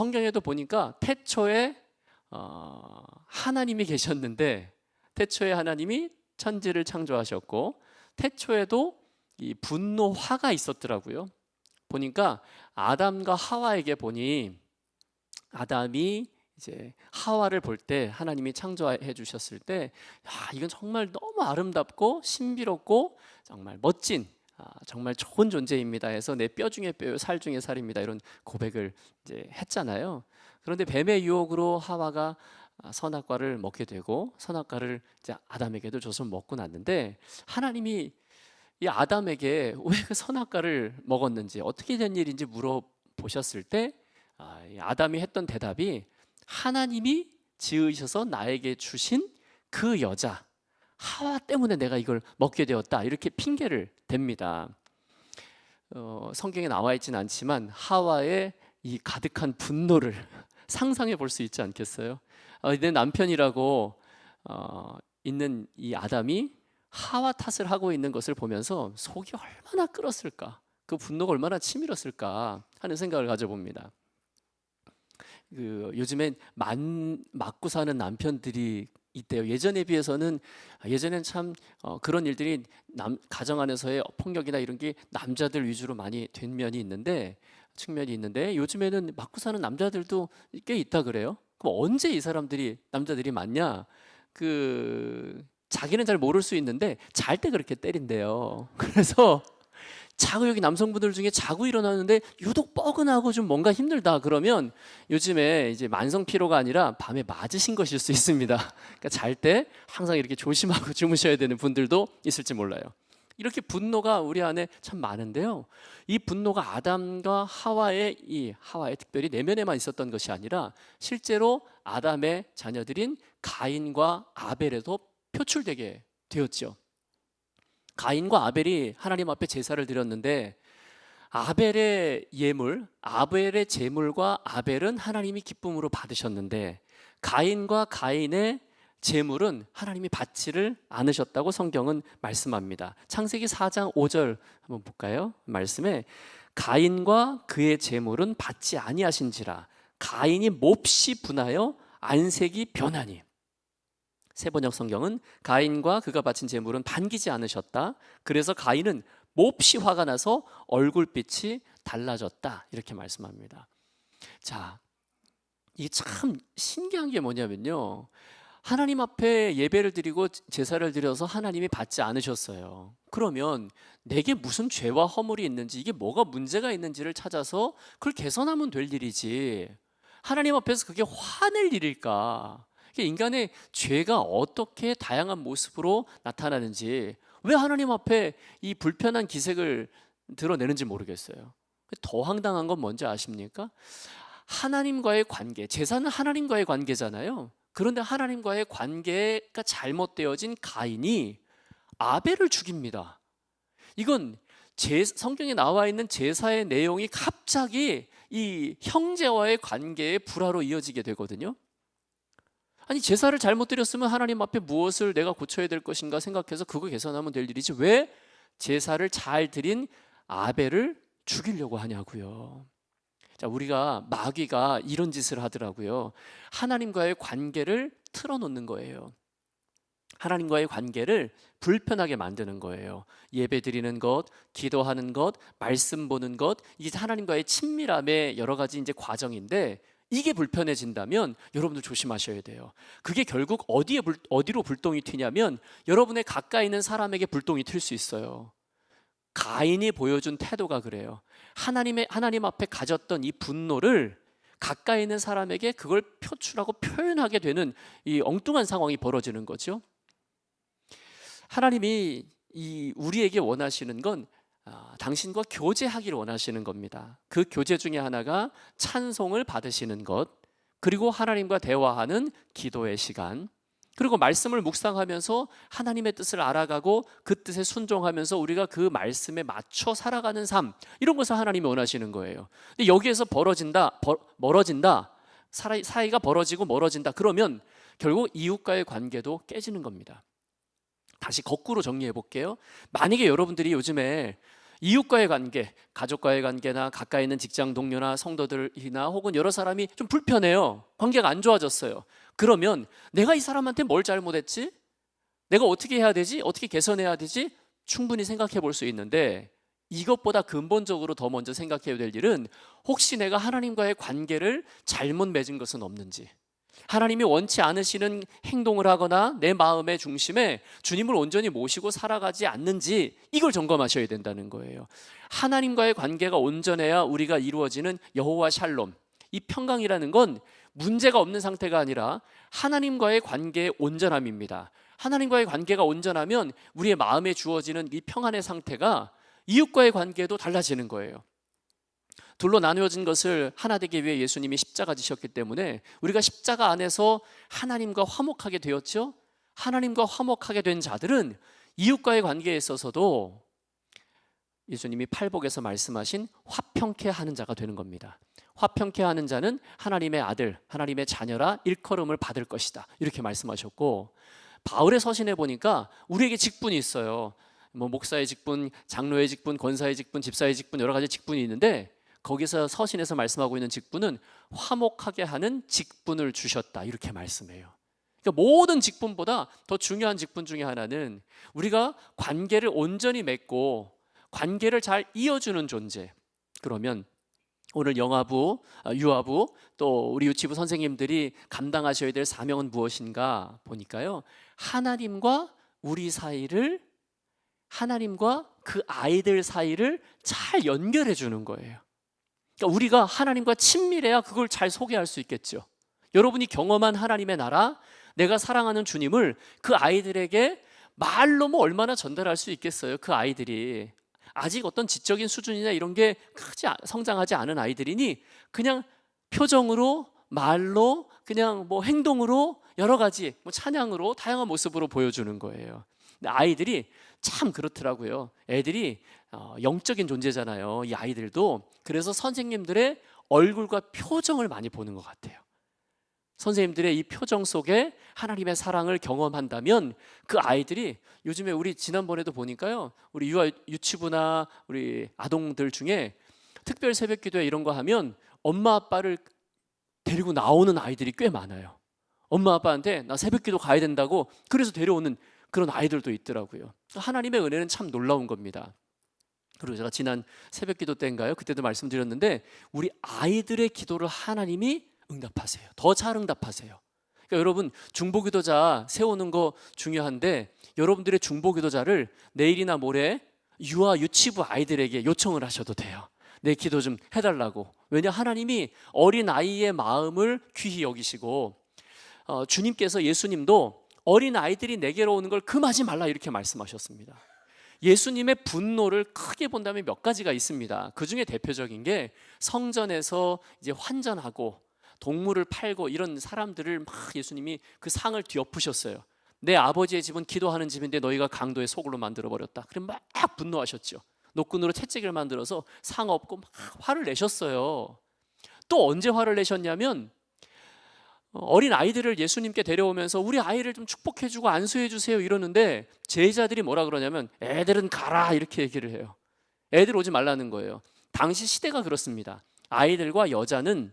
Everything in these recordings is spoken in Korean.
성경에도 보니까 태초에 어, 하나님이 계셨는데 태초에 하나님이 천지를 창조하셨고 태초에도 이 분노 화가 있었더라고요. 보니까 아담과 하와에게 보니 아담이 이제 하와를 볼 때 하나님이 창조해 주셨을 때 야, 이건 정말 너무 아름답고 신비롭고 정말 멋진 아, 정말 좋은 존재입니다. 해서 내 뼈 중에 뼈, 살 중에 살입니다. 이런 고백을 이제 했잖아요. 그런데 뱀의 유혹으로 하와가 아, 선악과를 먹게 되고 선악과를 이제 아담에게도 줘서 먹고 났는데 하나님이 이 아담에게 왜 그 선악과를 먹었는지 어떻게 된 일인지 물어보셨을 때 아, 이 아담이 했던 대답이 하나님이 지으셔서 나에게 주신 그 여자 하와 때문에 내가 이걸 먹게 되었다. 이렇게 핑계를 댑니다. 어, 성경에 나와 있지는 않지만 하와의 이 가득한 분노를 상상해 볼 수 있지 않겠어요? 어, 내 남편이라고 어, 있는 이 아담이 하와 탓을 하고 있는 것을 보면서 속이 얼마나 끓었을까, 그 분노가 얼마나 치밀었을까 하는 생각을 가져봅니다. 그 요즘엔 만 맞고 사는 남편들이 있대요. 예전에 비해서는 예전엔 참 어, 그런 일들이 남 가정 안에서의 폭력이나 이런 게 남자들 위주로 많이 된 면이 있는데 측면이 있는데 요즘에는 맞고 사는 남자들도 꽤 있다 그래요. 그럼 언제 이 사람들이 남자들이 맞냐? 그 자기는 잘 모를 수 있는데 잘 때 그렇게 때린대요. 그래서 자고 여기 남성분들 중에 자고 일어나는데 유독 뻐근하고 좀 뭔가 힘들다 그러면 요즘에 이제 만성 피로가 아니라 밤에 맞으신 것일 수 있습니다. 그러니까 잘 때 항상 이렇게 조심하고 주무셔야 되는 분들도 있을지 몰라요. 이렇게 분노가 우리 안에 참 많은데요. 이 분노가 아담과 하와의 이 하와의 특별히 내면에만 있었던 것이 아니라 실제로 아담의 자녀들인 가인과 아벨에도 표출되게 되었죠. 가인과 아벨이 하나님 앞에 제사를 드렸는데 아벨의 예물, 아벨의 제물과 아벨은 하나님이 기쁨으로 받으셨는데 가인과 가인의 제물은 하나님이 받지를 않으셨다고 성경은 말씀합니다. 창세기 4장 5절 한번 볼까요? 말씀에 가인과 그의 제물은 받지 아니하신지라 가인이 몹시 분하여 안색이 변하니 세 번역 성경은 가인과 그가 바친 제물은 반기지 않으셨다. 그래서 가인은 몹시 화가 나서 얼굴빛이 달라졌다. 이렇게 말씀합니다. 자, 이게 참 신기한 게 뭐냐면요. 하나님 앞에 예배를 드리고 제사를 드려서 하나님이 받지 않으셨어요. 그러면 내게 무슨 죄와 허물이 있는지 이게 뭐가 문제가 있는지를 찾아서 그걸 개선하면 될 일이지. 하나님 앞에서 그게 화낼 일일까? 인간의 죄가 어떻게 다양한 모습으로 나타나는지 왜 하나님 앞에 이 불편한 기색을 드러내는지 모르겠어요. 더 황당한 건 뭔지 아십니까? 하나님과의 관계, 제사는 하나님과의 관계잖아요. 그런데 하나님과의 관계가 잘못되어진 가인이 아벨을 죽입니다. 이건 제, 성경에 나와 있는 제사의 내용이 갑자기 이 형제와의 관계의 불화로 이어지게 되거든요. 아니 제사를 잘못 드렸으면 하나님 앞에 무엇을 내가 고쳐야 될 것인가 생각해서 그거 개선하면 될 일이지 왜 제사를 잘 드린 아벨을 죽이려고 하냐고요. 자, 우리가 마귀가 이런 짓을 하더라고요. 하나님과의 관계를 틀어놓는 거예요. 하나님과의 관계를 불편하게 만드는 거예요. 예배 드리는 것, 기도하는 것, 말씀 보는 것, 이게 하나님과의 친밀함의 여러 가지 이제 과정인데 이게 불편해진다면 여러분들 조심하셔야 돼요. 그게 결국 어디에 불, 어디로 불똥이 튀냐면 여러분의 가까이 있는 사람에게 불똥이 튈 수 있어요. 가인이 보여준 태도가 그래요. 하나님의 하나님 앞에 가졌던 이 분노를 가까이 있는 사람에게 그걸 표출하고 표현하게 되는 이 엉뚱한 상황이 벌어지는 거죠. 하나님이 이 우리에게 원하시는 건 아, 당신과 교제하기를 원하시는 겁니다. 그 교제 중에 하나가 찬송을 받으시는 것, 그리고 하나님과 대화하는 기도의 시간, 그리고 말씀을 묵상하면서 하나님의 뜻을 알아가고 그 뜻에 순종하면서 우리가 그 말씀에 맞춰 살아가는 삶, 이런 것을 하나님이 원하시는 거예요. 근데 여기에서 벌어진다, 벌, 멀어진다, 사이가 벌어지고 멀어진다, 그러면 결국 이웃과의 관계도 깨지는 겁니다. 다시 거꾸로 정리해 볼게요. 만약에 여러분들이 요즘에 이웃과의 관계, 가족과의 관계나 가까이 있는 직장 동료나 성도들이나 혹은 여러 사람이 좀 불편해요. 관계가 안 좋아졌어요. 그러면 내가 이 사람한테 뭘 잘못했지? 내가 어떻게 해야 되지? 어떻게 개선해야 되지? 충분히 생각해 볼 수 있는데 이것보다 근본적으로 더 먼저 생각해야 될 일은 혹시 내가 하나님과의 관계를 잘못 맺은 것은 없는지 하나님이 원치 않으시는 행동을 하거나 내 마음의 중심에 주님을 온전히 모시고 살아가지 않는지 이걸 점검하셔야 된다는 거예요. 하나님과의 관계가 온전해야 우리가 이루어지는 여호와 샬롬. 이 평강이라는 건 문제가 없는 상태가 아니라 하나님과의 관계의 온전함입니다. 하나님과의 관계가 온전하면 우리의 마음에 주어지는 이 평안의 상태가 이웃과의 관계도 달라지는 거예요. 둘로 나누어진 것을 하나 되기 위해 예수님이 십자가 지셨기 때문에 우리가 십자가 안에서 하나님과 화목하게 되었죠. 하나님과 화목하게 된 자들은 이웃과의 관계에 있어서도 예수님이 팔복에서 말씀하신 화평케 하는 자가 되는 겁니다. 화평케 하는 자는 하나님의 아들, 하나님의 자녀라 일컬음을 받을 것이다. 이렇게 말씀하셨고 바울의 서신에 보니까 우리에게 직분이 있어요. 뭐 목사의 직분, 장로의 직분, 권사의 직분, 집사의 직분 여러 가지 직분이 있는데 거기서 서신에서 말씀하고 있는 직분은 화목하게 하는 직분을 주셨다 이렇게 말씀해요. 그러니까 모든 직분보다 더 중요한 직분 중에 하나는 우리가 관계를 온전히 맺고 관계를 잘 이어주는 존재. 그러면 오늘 영화부, 아, 유아부, 또 우리 유치부 선생님들이 감당하셔야 될 사명은 무엇인가 보니까요. 하나님과 우리 사이를 하나님과 그 아이들 사이를 잘 연결해 주는 거예요. 그러니까 우리가 하나님과 친밀해야 그걸 잘 소개할 수 있겠죠. 여러분이 경험한 하나님의 나라, 내가 사랑하는 주님을 그 아이들에게 말로 뭐 얼마나 전달할 수 있겠어요. 그 아이들이 아직 어떤 지적인 수준이나 이런 게 크지 아- 성장하지 않은 아이들이니 그냥 표정으로 말로 그냥 뭐 행동으로 여러 가지 뭐 찬양으로 다양한 모습으로 보여주는 거예요. 아이들이 참 그렇더라고요. 애들이 어, 영적인 존재잖아요. 이 아이들도 그래서 선생님들의 얼굴과 표정을 많이 보는 것 같아요. 선생님들의 이 표정 속에 하나님의 사랑을 경험한다면 그 아이들이 요즘에 우리 지난번에도 보니까요. 우리 유아 유치부나 우리 아동들 중에 특별 새벽 기도회 이런 거 하면 엄마 아빠를 데리고 나오는 아이들이 꽤 많아요. 엄마 아빠한테 나 새벽 기도 가야 된다고 그래서 데려오는 그런 아이들도 있더라고요. 하나님의 은혜는 참 놀라운 겁니다. 그리고 제가 지난 새벽 기도 때인가요? 그때도 말씀드렸는데 우리 아이들의 기도를 하나님이 응답하세요. 더 잘 응답하세요. 그러니까 여러분 중보 기도자 세우는 거 중요한데 여러분들의 중보 기도자를 내일이나 모레 유아 유치부 아이들에게 요청을 하셔도 돼요. 내 기도 좀 해달라고. 왜냐 하나님이 어린 아이의 마음을 귀히 여기시고 어, 주님께서 예수님도 어린 아이들이 내게로 오는 걸 금하지 말라 이렇게 말씀하셨습니다. 예수님의 분노를 크게 본다면 몇 가지가 있습니다. 그 중에 대표적인 게 성전에서 이제 환전하고 동물을 팔고 이런 사람들을 막 예수님이 그 상을 뒤엎으셨어요. 내 아버지의 집은 기도하는 집인데 너희가 강도의 소굴로 만들어 버렸다. 그럼 막 분노하셨죠. 노끈으로 채찍을 만들어서 상 없고 막 화를 내셨어요. 또 언제 화를 내셨냐면 어린 아이들을 예수님께 데려오면서 우리 아이를 좀 축복해주고 안수해주세요 이러는데 제자들이 뭐라 그러냐면 애들은 가라 이렇게 얘기를 해요. 애들 오지 말라는 거예요. 당시 시대가 그렇습니다. 아이들과 여자는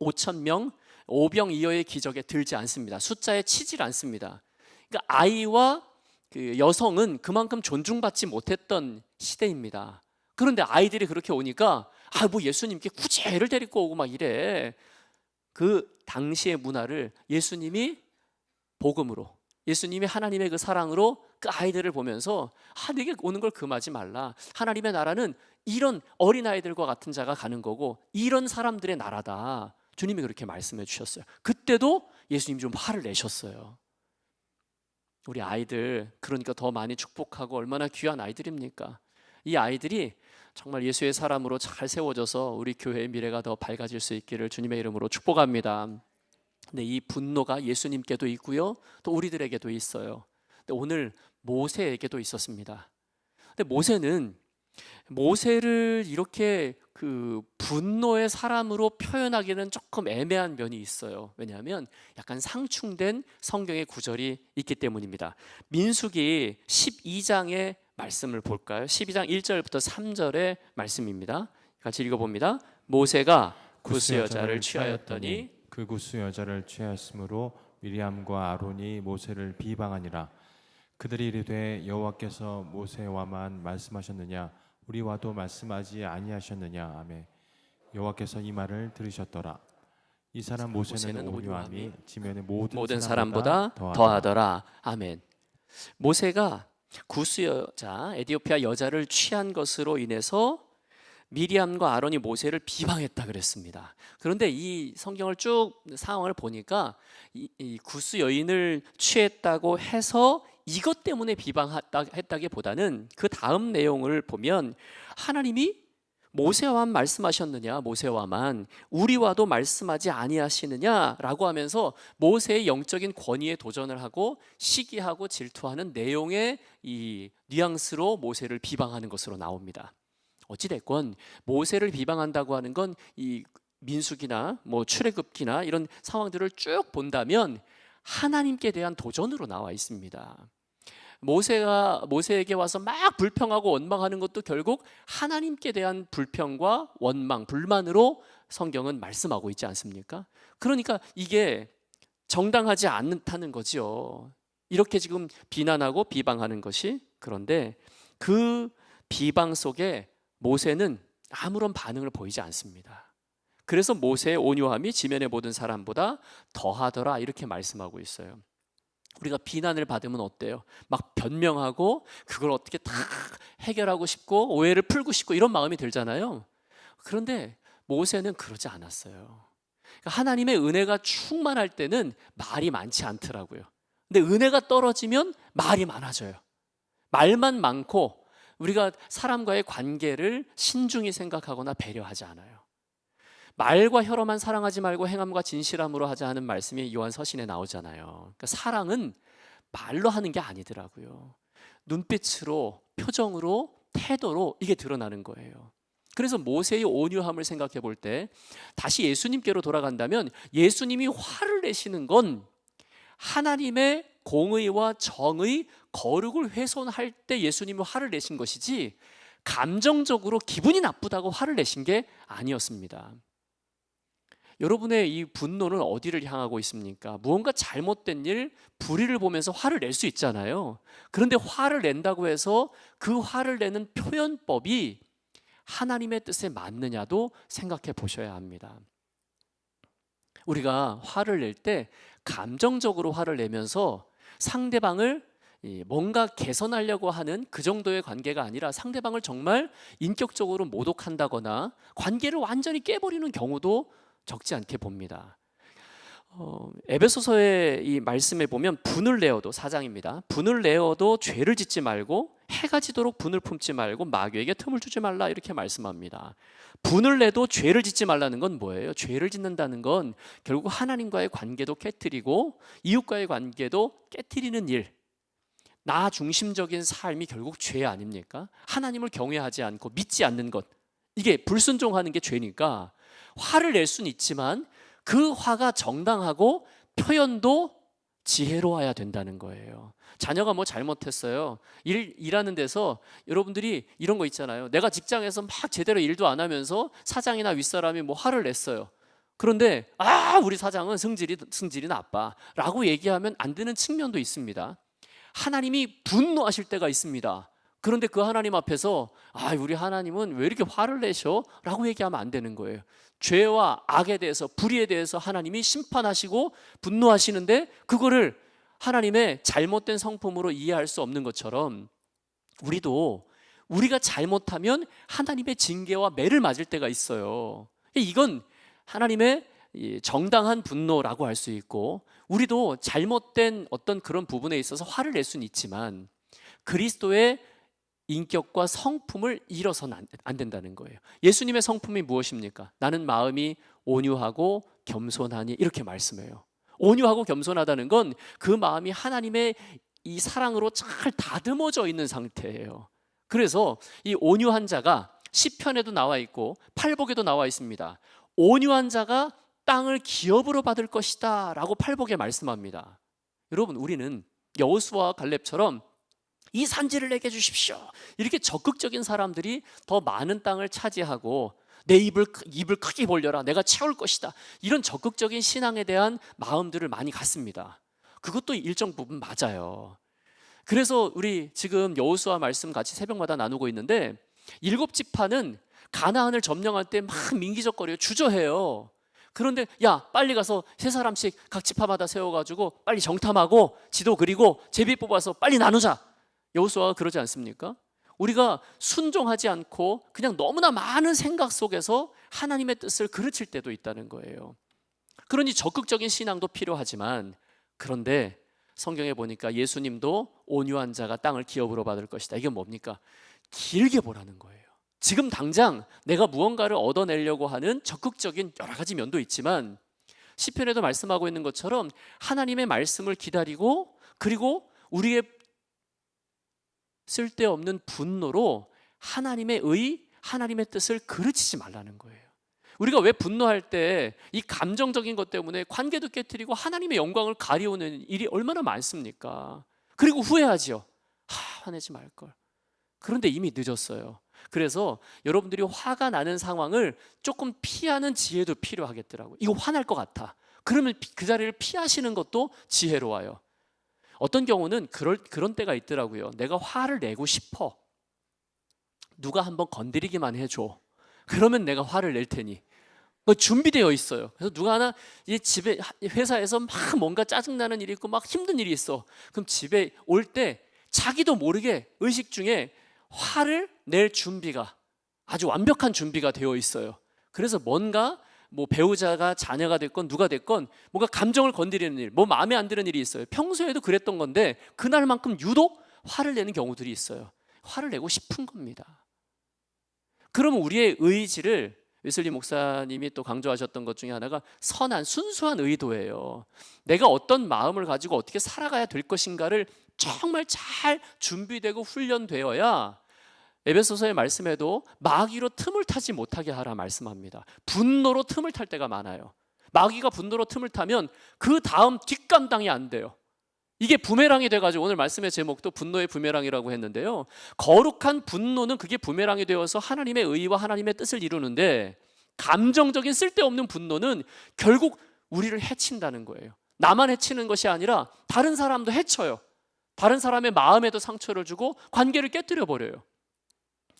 5천 명, 5병 이하의 기적에 들지 않습니다. 숫자에 치질 않습니다. 그러니까 아이와 그 여성은 그만큼 존중받지 못했던 시대입니다. 그런데 아이들이 그렇게 오니까 아 뭐 예수님께 굳이 애를 데리고 오고 막 이래. 그 당시의 문화를 예수님이 복음으로 예수님이 하나님의 그 사랑으로 그 아이들을 보면서 아 내게 오는 걸 금하지 말라. 하나님의 나라는 이런 어린 아이들과 같은 자가 가는 거고 이런 사람들의 나라다. 주님이 그렇게 말씀해 주셨어요. 그때도 예수님 좀 화를 내셨어요. 우리 아이들 그러니까 더 많이 축복하고 얼마나 귀한 아이들입니까? 이 아이들이 정말 예수의 사람으로 잘 세워져서 우리 교회의 미래가 더 밝아질 수 있기를 주님의 이름으로 축복합니다. 근데 이 분노가 예수님께도 있고요. 또 우리들에게도 있어요. 근데 오늘 모세에게도 있었습니다. 근데 모세는 모세를 이렇게 그 분노의 사람으로 표현하기는 조금 애매한 면이 있어요. 왜냐하면 약간 상충된 성경의 구절이 있기 때문입니다. 민수기 12장의 말씀을 볼까요? 12장 1절부터 3절의 말씀입니다. 같이 읽어봅니다. 모세가 구스 여자를 취하였더니 그 구스 여자를 취하였으므로 미리암과 아론이 모세를 비방하니라 그들이 이르되 여호와께서 모세와만 말씀하셨느냐 우리와도 말씀하지 아니하셨느냐 아멘 여호와께서 이 말을 들으셨더라 이 사람 모세는 모세는 온유함이 지면의 모든, 모든 사람보다 더하더라. 아멘. 모세가 구스 여자 에디오피아 여자를 취한 것으로 인해서 미리암과 아론이 모세를 비방했다 그랬습니다. 그런데 이 성경을 쭉 상황을 보니까 이, 이 구스 여인을 취했다고 해서 이것 때문에 비방했다 했다기보다는 그 다음 내용을 보면 하나님이 모세와만 말씀하셨느냐 모세와만 우리와도 말씀하지 아니하시느냐라고 하면서 모세의 영적인 권위에 도전을 하고 시기하고 질투하는 내용의 이 뉘앙스로 모세를 비방하는 것으로 나옵니다. 어찌 됐건 모세를 비방한다고 하는 건 이 민수기나 뭐 출애굽기나 이런 상황들을 쭉 본다면 하나님께 대한 도전으로 나와 있습니다. 모세가 모세에게 와서 막 불평하고 원망하는 것도 결국 하나님께 대한 불평과 원망, 불만으로 성경은 말씀하고 있지 않습니까? 그러니까 이게 정당하지 않다는 거지요. 이렇게 지금 비난하고 비방하는 것이 그런데 그 비방 속에 모세는 아무런 반응을 보이지 않습니다. 그래서 모세의 온유함이 지면의 모든 사람보다 더하더라 이렇게 말씀하고 있어요. 우리가 비난을 받으면 어때요? 막 변명하고 그걸 어떻게 다 해결하고 싶고 오해를 풀고 싶고 이런 마음이 들잖아요. 그런데 모세는 그러지 않았어요. 그러니까 하나님의 은혜가 충만할 때는 말이 많지 않더라고요. 근데 은혜가 떨어지면 말이 많아져요. 말만 많고 우리가 사람과의 관계를 신중히 생각하거나 배려하지 않아요. 말과 혀로만 사랑하지 말고 행함과 진실함으로 하자 하는 말씀이 요한 서신에 나오잖아요. 그러니까 사랑은 말로 하는 게 아니더라고요. 눈빛으로, 표정으로, 태도로 이게 드러나는 거예요. 그래서 모세의 온유함을 생각해 볼 때 다시 예수님께로 돌아간다면 예수님이 화를 내시는 건 하나님의 공의와 정의, 거룩을 훼손할 때 예수님이 화를 내신 것이지 감정적으로 기분이 나쁘다고 화를 내신 게 아니었습니다. 여러분의 이 분노는 어디를 향하고 있습니까? 무언가 잘못된 일, 불의를 보면서 화를 낼 수 있잖아요. 그런데 화를 낸다고 해서 그 화를 내는 표현법이 하나님의 뜻에 맞느냐도 생각해 보셔야 합니다. 우리가 화를 낼 때 감정적으로 화를 내면서 상대방을 뭔가 개선하려고 하는 그 정도의 관계가 아니라 상대방을 정말 인격적으로 모독한다거나 관계를 완전히 깨버리는 경우도 적지 않게 봅니다. 어, 에베소서의 이 말씀에 보면 분을 내어도 사장입니다. 분을 내어도 죄를 짓지 말고 해가 지도록 분을 품지 말고 마귀에게 틈을 주지 말라 이렇게 말씀합니다. 분을 내도 죄를 짓지 말라는 건 뭐예요? 죄를 짓는다는 건 결국 하나님과의 관계도 깨뜨리고 이웃과의 관계도 깨뜨리는 일. 나 중심적인 삶이 결국 죄 아닙니까? 하나님을 경외하지 않고 믿지 않는 것. 이게 불순종하는 게 죄니까 화를 낼 수는 있지만 그 화가 정당하고 표현도 지혜로워야 된다는 거예요. 자녀가 뭐 잘못했어요. 일, 일하는 데서 여러분들이 이런 거 있잖아요. 내가 직장에서 막 제대로 일도 안 하면서 사장이나 윗사람이 뭐 화를 냈어요. 그런데 아 우리 사장은 성질이 성질이 나빠라고 얘기하면 안 되는 측면도 있습니다. 하나님이 분노하실 때가 있습니다. 그런데 그 하나님 앞에서 아 우리 하나님은 왜 이렇게 화를 내셔?라고 얘기하면 안 되는 거예요. 죄와 악에 대해서 불의에 대해서 하나님이 심판하시고 분노하시는데 그거를 하나님의 잘못된 성품으로 이해할 수 없는 것처럼 우리도 우리가 잘못하면 하나님의 징계와 매를 맞을 때가 있어요. 이건 하나님의 정당한 분노라고 할 수 있고 우리도 잘못된 어떤 그런 부분에 있어서 화를 낼 수는 있지만 그리스도의 인격과 성품을 잃어서는 안 된다는 거예요. 예수님의 성품이 무엇입니까? 나는 마음이 온유하고 겸손하니 이렇게 말씀해요. 온유하고 겸손하다는 건 그 마음이 하나님의 이 사랑으로 잘 다듬어져 있는 상태예요. 그래서 이 온유한 자가 시편에도 나와 있고 팔복에도 나와 있습니다. 온유한 자가 땅을 기업으로 받을 것이다라고 팔복에 말씀합니다. 여러분 우리는 여호수아와 갈렙처럼 이 산지를 내게 주십시오. 이렇게 적극적인 사람들이 더 많은 땅을 차지하고 내 입을 입을 크게 벌려라. 내가 채울 것이다. 이런 적극적인 신앙에 대한 마음들을 많이 갖습니다. 그것도 일정 부분 맞아요. 그래서 우리 지금 여호수아 말씀 같이 새벽마다 나누고 있는데 일곱 지파는 가나안을 점령할 때 막 민기적거려요. 주저해요. 그런데 야 빨리 가서 세 사람씩 각 지파마다 세워가지고 빨리 정탐하고 지도 그리고 제비 뽑아서 빨리 나누자. 여호수아가 그러지 않습니까? 우리가 순종하지 않고 그냥 너무나 많은 생각 속에서 하나님의 뜻을 그르칠 때도 있다는 거예요. 그러니 적극적인 신앙도 필요하지만 그런데 성경에 보니까 예수님도 온유한 자가 땅을 기업으로 받을 것이다. 이게 뭡니까? 길게 보라는 거예요. 지금 당장 내가 무언가를 얻어내려고 하는 적극적인 여러 가지 면도 있지만 시편에도 말씀하고 있는 것처럼 하나님의 말씀을 기다리고 그리고 우리의 쓸데없는 분노로 하나님의 의, 하나님의 뜻을 그르치지 말라는 거예요. 우리가 왜 분노할 때 이 감정적인 것 때문에 관계도 깨뜨리고 하나님의 영광을 가리우는 일이 얼마나 많습니까? 그리고 후회하지요. 하, 화내지 말 걸. 그런데 이미 늦었어요. 그래서 여러분들이 화가 나는 상황을 조금 피하는 지혜도 필요하겠더라고요. 이거 화날 것 같아. 그러면 피- 그 자리를 피하시는 것도 지혜로워요. 어떤 경우는 그럴, 그런 때가 있더라고요. 내가 화를 내고 싶어. 누가 한번 건드리기만 해줘. 그러면 내가 화를 낼 테니. 그 준비되어 있어요. 그래서 누가 하나 이 집에 회사에서 막 뭔가 짜증나는 일이 있고 막 힘든 일이 있어. 그럼 집에 올 때 자기도 모르게 의식 중에 화를 낼 준비가 아주 완벽한 준비가 되어 있어요. 그래서 뭔가 뭐 배우자가 자녀가 됐건 누가 됐건 뭔가 감정을 건드리는 일, 뭐 마음에 안 드는 일이 있어요. 평소에도 그랬던 건데 그날만큼 유독 화를 내는 경우들이 있어요. 화를 내고 싶은 겁니다. 그러면 우리의 의지를 웨슬리 목사님이 또 강조하셨던 것 중에 하나가 선한 순수한 의도예요. 내가 어떤 마음을 가지고 어떻게 살아가야 될 것인가를 정말 잘 준비되고 훈련되어야 에베소서의 말씀에도 마귀로 틈을 타지 못하게 하라 말씀합니다. 분노로 틈을 탈 때가 많아요. 마귀가 분노로 틈을 타면 그 다음 뒷감당이 안 돼요. 이게 부메랑이 돼가지고 오늘 말씀의 제목도 분노의 부메랑이라고 했는데요. 거룩한 분노는 그게 부메랑이 되어서 하나님의 의와 하나님의 뜻을 이루는데 감정적인 쓸데없는 분노는 결국 우리를 해친다는 거예요. 나만 해치는 것이 아니라 다른 사람도 해쳐요. 다른 사람의 마음에도 상처를 주고 관계를 깨뜨려 버려요.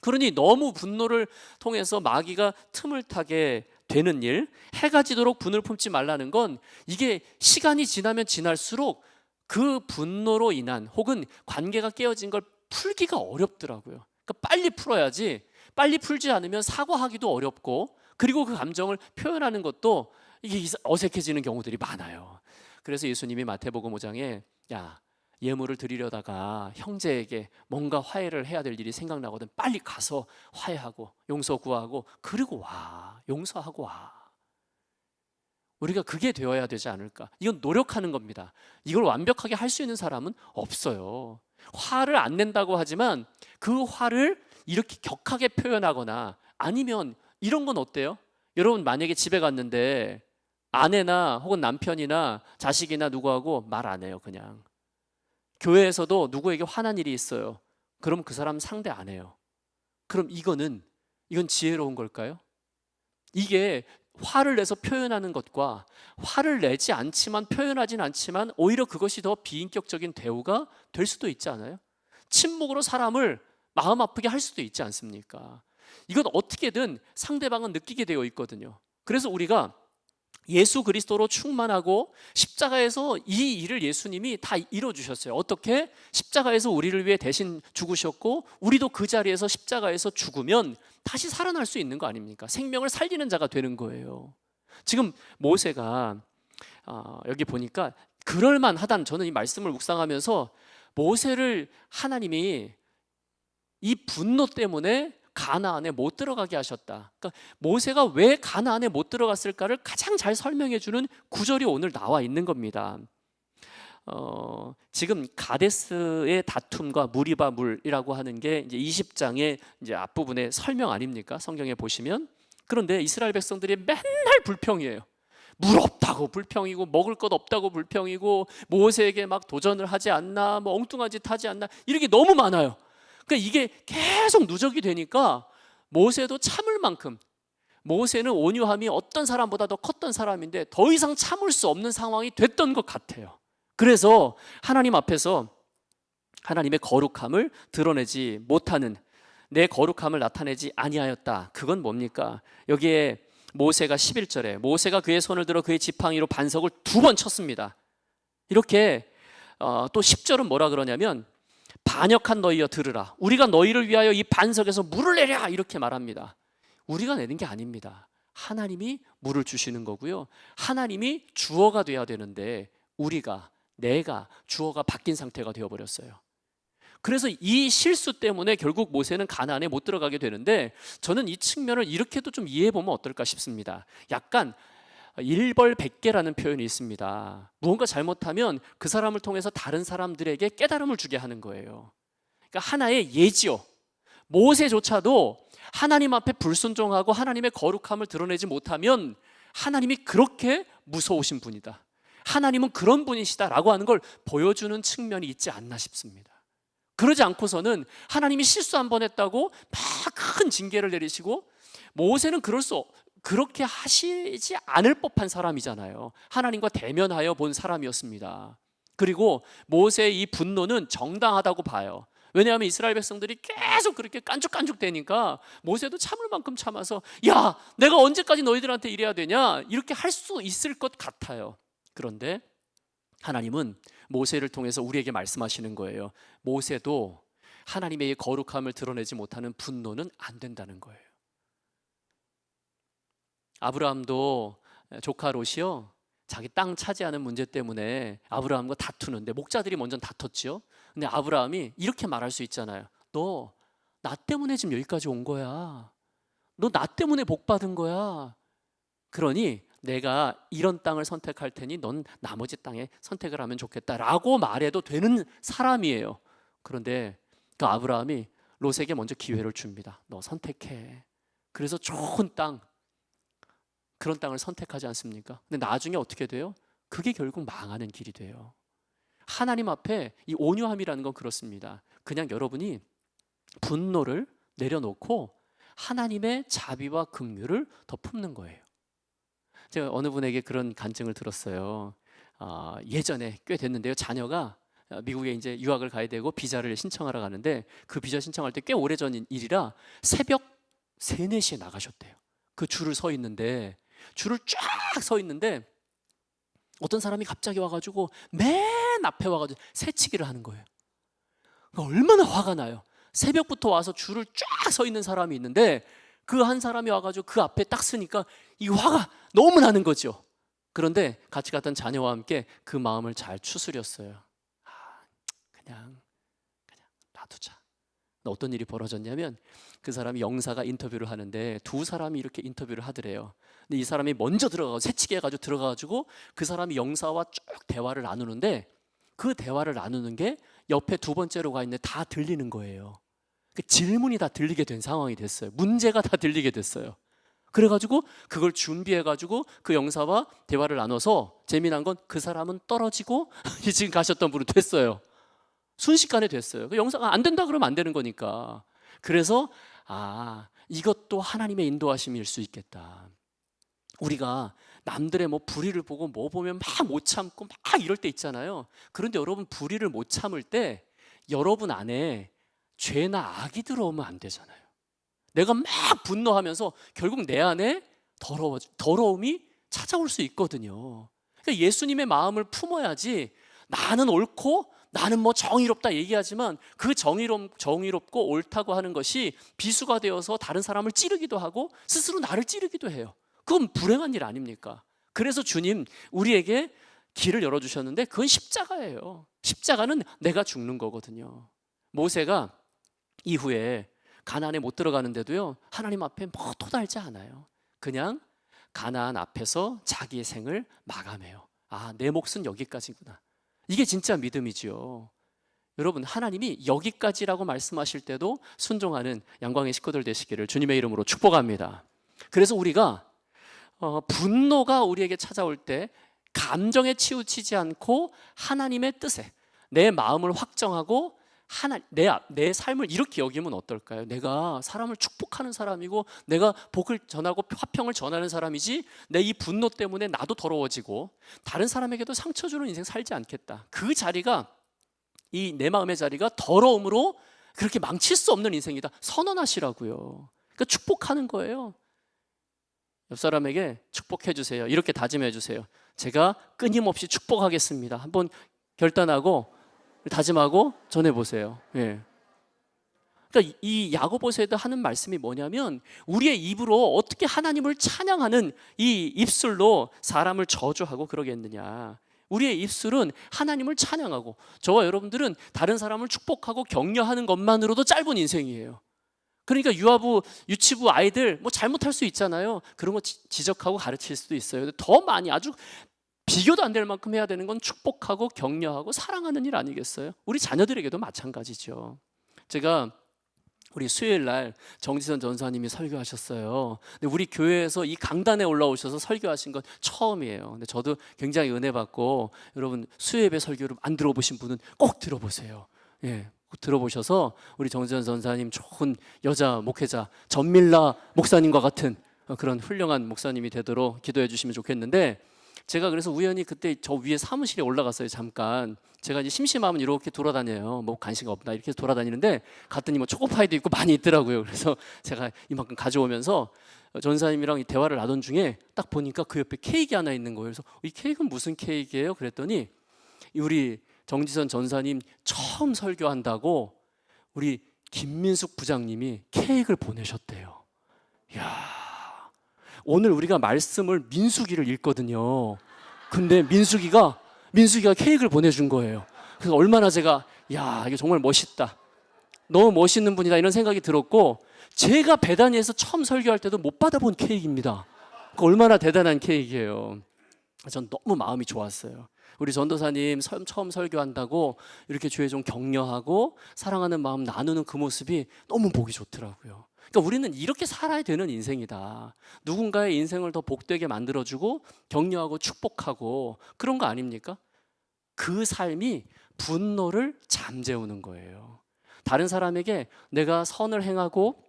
그러니 너무 분노를 통해서 마귀가 틈을 타게 되는 일, 해가 지도록 분을 품지 말라는 건 이게 시간이 지나면 지날수록 그 분노로 인한 혹은 관계가 깨어진 걸 풀기가 어렵더라고요. 그러니까 빨리 풀어야지. 빨리 풀지 않으면 사과하기도 어렵고 그리고 그 감정을 표현하는 것도 이게 어색해지는 경우들이 많아요. 그래서 예수님이 마태복음 5장에 야 예물을 드리려다가 형제에게 뭔가 화해를 해야 될 일이 생각나거든. 빨리 가서 화해하고 용서 구하고 그리고 와. 용서하고 와. 우리가 그게 되어야 되지 않을까? 이건 노력하는 겁니다. 이걸 완벽하게 할 수 있는 사람은 없어요. 화를 안 낸다고 하지만 그 화를 이렇게 격하게 표현하거나 아니면 이런 건 어때요? 여러분 만약에 집에 갔는데 아내나 혹은 남편이나 자식이나 누구하고 말 안 해요 그냥 교회에서도 누구에게 화난 일이 있어요. 그럼 그 사람 상대 안 해요. 그럼 이거는 이건 지혜로운 걸까요? 이게 화를 내서 표현하는 것과 화를 내지 않지만 표현하진 않지만 오히려 그것이 더 비인격적인 대우가 될 수도 있지 않아요? 침묵으로 사람을 마음 아프게 할 수도 있지 않습니까? 이건 어떻게든 상대방은 느끼게 되어 있거든요. 그래서 우리가 예수 그리스도로 충만하고 십자가에서 이 일을 예수님이 다 이뤄 주셨어요. 어떻게? 십자가에서 우리를 위해 대신 죽으셨고 우리도 그 자리에서 십자가에서 죽으면 다시 살아날 수 있는 거 아닙니까? 생명을 살리는 자가 되는 거예요. 지금 모세가 아, 여기 보니까 그럴 만하다는 저는 이 말씀을 묵상하면서 모세를 하나님이 이 분노 때문에 가나안에 못 들어가게 하셨다. 그러니까 모세가 왜 가나안에 못 들어갔을까를 가장 잘 설명해 주는 구절이 오늘 나와 있는 겁니다. 어, 지금 가데스의 다툼과 무리바 물이라고 하는 게 이제 20장의 이제 앞부분의 설명 아닙니까? 성경에 보시면 그런데 이스라엘 백성들이 맨날 불평이에요. 물 없다고 불평이고 먹을 것 없다고 불평이고 모세에게 막 도전을 하지 않나 뭐 엉뚱한 짓 하지 않나 이렇게 너무 많아요. 그러니까 이게 계속 누적이 되니까 모세도 참을 만큼 모세는 온유함이 어떤 사람보다 더 컸던 사람인데 더 이상 참을 수 없는 상황이 됐던 것 같아요. 그래서 하나님 앞에서 하나님의 거룩함을 드러내지 못하는 내 거룩함을 나타내지 아니하였다. 그건 뭡니까? 여기에 모세가 11절에 모세가 그의 손을 들어 그의 지팡이로 반석을 두 번 쳤습니다. 이렇게 어, 또 10절은 뭐라 그러냐면 반역한 너희여 들으라. 우리가 너희를 위하여 이 반석에서 물을 내랴 이렇게 말합니다. 우리가 내는 게 아닙니다. 하나님이 물을 주시는 거고요. 하나님이 주어가 돼야 되는데 우리가 내가 주어가 바뀐 상태가 되어 버렸어요. 그래서 이 실수 때문에 결국 모세는 가나안에 못 들어가게 되는데 저는 이 측면을 이렇게도 좀 이해해 보면 어떨까 싶습니다. 약간 일벌 백계라는 표현이 있습니다. 무언가 잘못하면 그 사람을 통해서 다른 사람들에게 깨달음을 주게 하는 거예요. 그러니까 하나의 예지요. 모세조차도 하나님 앞에 불순종하고 하나님의 거룩함을 드러내지 못하면 하나님이 그렇게 무서우신 분이다. 하나님은 그런 분이시다라고 하는 걸 보여주는 측면이 있지 않나 싶습니다. 그러지 않고서는 하나님이 실수 한 번 했다고 막 큰 징계를 내리시고 모세는 그럴 수 없- 그렇게 하시지 않을 법한 사람이잖아요. 하나님과 대면하여 본 사람이었습니다. 그리고 모세의 이 분노는 정당하다고 봐요. 왜냐하면 이스라엘 백성들이 계속 그렇게 깐죽깐죽 대니까 모세도 참을 만큼 참아서 야, 내가 언제까지 너희들한테 이래야 되냐? 이렇게 할 수 있을 것 같아요. 그런데 하나님은 모세를 통해서 우리에게 말씀하시는 거예요. 모세도 하나님의 이 거룩함을 드러내지 못하는 분노는 안 된다는 거예요. 아브라함도 조카 롯이요. 자기 땅 차지하는 문제 때문에 아브라함과 다투는데 목자들이 먼저 다퉜지요. 근데 아브라함이 이렇게 말할 수 있잖아요. 너 나 때문에 지금 여기까지 온 거야. 너 나 때문에 복 받은 거야. 그러니 내가 이런 땅을 선택할 테니 넌 나머지 땅에 선택을 하면 좋겠다라고 말해도 되는 사람이에요. 그런데 그 아브라함이 롯에게 먼저 기회를 줍니다. 너 선택해. 그래서 좋은 땅 그런 땅을 선택하지 않습니까? 근데 나중에 어떻게 돼요? 그게 결국 망하는 길이 돼요. 하나님 앞에 이 온유함이라는 건 그렇습니다. 그냥 여러분이 분노를 내려놓고 하나님의 자비와 긍휼을 더 품는 거예요. 제가 어느 분에게 그런 간증을 들었어요. 아, 예전에 꽤 됐는데요. 자녀가 어, 미국에 이제 유학을 가야 되고 비자를 신청하러 가는데 그 비자 신청할 때 꽤 오래전 일이라 새벽 3, 4시에 나가셨대요. 그 줄을 서 있는데 줄을 쫙 서 있는데 어떤 사람이 갑자기 와가지고 맨 앞에 와가지고 새치기를 하는 거예요. 그러니까 얼마나 화가 나요. 새벽부터 와서 줄을 쫙 서 있는 사람이 있는데 그 한 사람이 와가지고 그 앞에 딱 서니까 이 화가 너무 나는 거죠. 그런데 같이 갔던 자녀와 함께 그 마음을 잘 추스렸어요. 아, 그냥 그냥 놔두자. 어떤 일이 벌어졌냐면 그 사람이 영사가 인터뷰를 하는데 두 사람이 이렇게 인터뷰를 하더래요. 근데 이 사람이 먼저 들어가고 새치기 해가지고 들어가가지고 그 사람이 영사와 쭉 대화를 나누는데 그 대화를 나누는 게 옆에 두 번째로 가 있는데 다 들리는 거예요. 그 질문이 다 들리게 된 상황이 됐어요. 문제가 다 들리게 됐어요. 그래가지고 그걸 준비해가지고 그 영사와 대화를 나눠서 재미난 건 그 사람은 떨어지고 지금 가셨던 분은 됐어요. 순식간에 됐어요. 그 영사가 안 된다 그러면 안 되는 거니까. 그래서 아 이것도 하나님의 인도하심일 수 있겠다. 우리가 남들의 뭐 불의를 보고 뭐 보면 막 못 참고 막 이럴 때 있잖아요. 그런데 여러분 불의를 못 참을 때 여러분 안에 죄나 악이 들어오면 안 되잖아요. 내가 막 분노하면서 결국 내 안에 더러워 더러움이 찾아올 수 있거든요. 그러니까 예수님의 마음을 품어야지 나는 옳고 나는 뭐 정의롭다 얘기하지만 그 정의롭, 정의롭고 옳다고 하는 것이 비수가 되어서 다른 사람을 찌르기도 하고 스스로 나를 찌르기도 해요. 그건 불행한 일 아닙니까? 그래서 주님 우리에게 길을 열어주셨는데 그건 십자가예요. 십자가는 내가 죽는 거거든요. 모세가 이후에 가나안에 못 들어가는데도요 하나님 앞에 뭐 토달지 않아요. 그냥 가나안 앞에서 자기의 생을 마감해요. 아 내 몫은 여기까지구나. 이게 진짜 믿음이지요. 여러분 하나님이 여기까지라고 말씀하실 때도 순종하는 양광의 식구들 되시기를 주님의 이름으로 축복합니다. 그래서 우리가 어, 분노가 우리에게 찾아올 때 감정에 치우치지 않고 하나님의 뜻에 내 마음을 확정하고 하나 내, 앞- 내 삶을 이렇게 여기면 어떨까요? 내가 사람을 축복하는 사람이고 내가 복을 전하고 화평을 전하는 사람이지 내 이 분노 때문에 나도 더러워지고 다른 사람에게도 상처 주는 인생 살지 않겠다. 그 자리가 이 내 마음의 자리가 더러움으로 그렇게 망칠 수 없는 인생이다. 선언하시라고요. 그러니까 축복하는 거예요. 옆 사람에게 축복해 주세요. 이렇게 다짐해 주세요. 제가 끊임없이 축복하겠습니다. 한번 결단하고 다짐하고 전해 보세요. 예. 그러니까 이 야고보서에도 하는 말씀이 뭐냐면 우리의 입으로 어떻게 하나님을 찬양하는 이 입술로 사람을 저주하고 그러겠느냐. 우리의 입술은 하나님을 찬양하고 저와 여러분들은 다른 사람을 축복하고 격려하는 것만으로도 짧은 인생이에요. 그러니까 유아부 유치부 아이들 뭐 잘못할 수 있잖아요. 그런 거 지- 지적하고 가르칠 수도 있어요. 더 많이 아주 비교도 안 될 만큼 해야 되는 건 축복하고 격려하고 사랑하는 일 아니겠어요? 우리 자녀들에게도 마찬가지죠. 제가 우리 수요일 날 정지선 전사님이 설교하셨어요. 근데 우리 교회에서 이 강단에 올라오셔서 설교하신 건 처음이에요. 근데 저도 굉장히 은혜 받고 여러분 수요예배 설교를 안 들어보신 분은 꼭 들어보세요. 예. 꼭 들어보셔서 우리 정지선 전사님 좋은 여자 목회자 전밀라 목사님과 같은 어, 그런 훌륭한 목사님이 되도록 기도해 주시면 좋겠는데 제가 그래서 우연히 그때 저 위에 사무실에 올라갔어요 잠깐. 제가 이제 심심하면 이렇게 돌아다녀요. 뭐 간식 없나 이렇게 돌아다니는데 갔더니 뭐 초코파이도 있고 많이 있더라고요. 그래서 제가 이만큼 가져오면서 전사님이랑 이 대화를 나눈 중에 딱 보니까 그 옆에 케이크 하나 있는 거예요. 그래서 이 케이크는 무슨 케이크예요? 그랬더니 이 우리 정지선 전사님 처음 설교한다고 우리 김민숙 부장님이 케이크를 보내셨대요. 야 오늘 우리가 말씀을 민수기를 읽거든요. 근데 민수기가 민수기가 케이크를 보내준 거예요. 그래서 얼마나 제가 야 이게 정말 멋있다. 너무 멋있는 분이다 이런 생각이 들었고 제가 배단위에서 처음 설교할 때도 못 받아본 케이크입니다. 그 얼마나 대단한 케이크예요. 전 너무 마음이 좋았어요. 우리 전도사님 설- 처음 설교한다고 이렇게 주에 좀 격려하고 사랑하는 마음 나누는 그 모습이 너무 보기 좋더라고요. 그러니까 우리는 이렇게 살아야 되는 인생이다. 누군가의 인생을 더 복되게 만들어주고 격려하고 축복하고 그런 거 아닙니까? 그 삶이 분노를 잠재우는 거예요. 다른 사람에게 내가 선을 행하고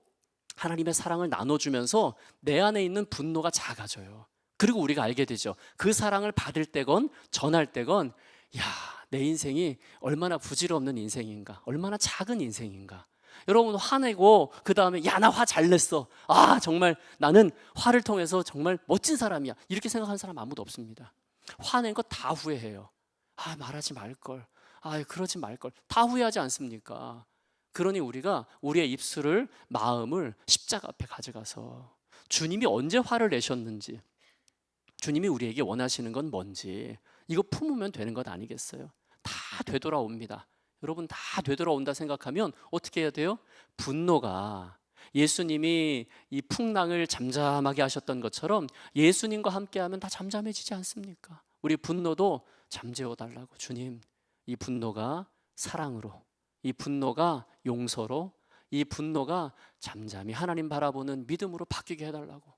하나님의 사랑을 나눠주면서 내 안에 있는 분노가 작아져요. 그리고 우리가 알게 되죠. 그 사랑을 받을 때건 전할 때건 야, 내 인생이 얼마나 부질없는 인생인가, 얼마나 작은 인생인가. 여러분 화내고 그 다음에 야 나 화 잘 냈어. 아 정말 나는 화를 통해서 정말 멋진 사람이야. 이렇게 생각하는 사람 아무도 없습니다. 화낸 거 다 후회해요. 아 말하지 말 걸. 아 그러지 말 걸. 다 후회하지 않습니까? 그러니 우리가 우리의 입술을 마음을 십자가 앞에 가져가서 주님이 언제 화를 내셨는지 주님이 우리에게 원하시는 건 뭔지 이거 품으면 되는 것 아니겠어요? 다 되돌아옵니다. 여러분 다 되돌아온다 생각하면 어떻게 해야 돼요? 분노가 예수님이 이 풍랑을 잠잠하게 하셨던 것처럼 예수님과 함께하면 다 잠잠해지지 않습니까? 우리 분노도 잠재워 달라고 주님 이 분노가 사랑으로 이 분노가 용서로 이 분노가 잠잠히 하나님 바라보는 믿음으로 바뀌게 해달라고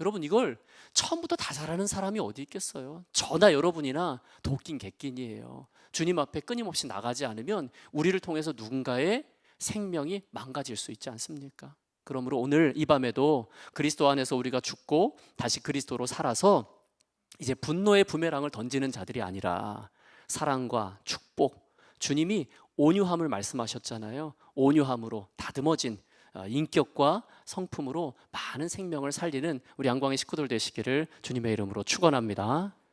여러분 이걸 처음부터 다 잘하는 사람이 어디 있겠어요? 저나 여러분이나 도끼인 객끼이에요. 주님 앞에 끊임없이 나가지 않으면 우리를 통해서 누군가의 생명이 망가질 수 있지 않습니까? 그러므로 오늘 이 밤에도 그리스도 안에서 우리가 죽고 다시 그리스도로 살아서 이제 분노의 부메랑을 던지는 자들이 아니라 사랑과 축복, 주님이 온유함을 말씀하셨잖아요. 온유함으로 다듬어진 어, 인격과 성품으로 많은 생명을 살리는 우리 양광의 식구들 되시기를 주님의 이름으로 축원합니다.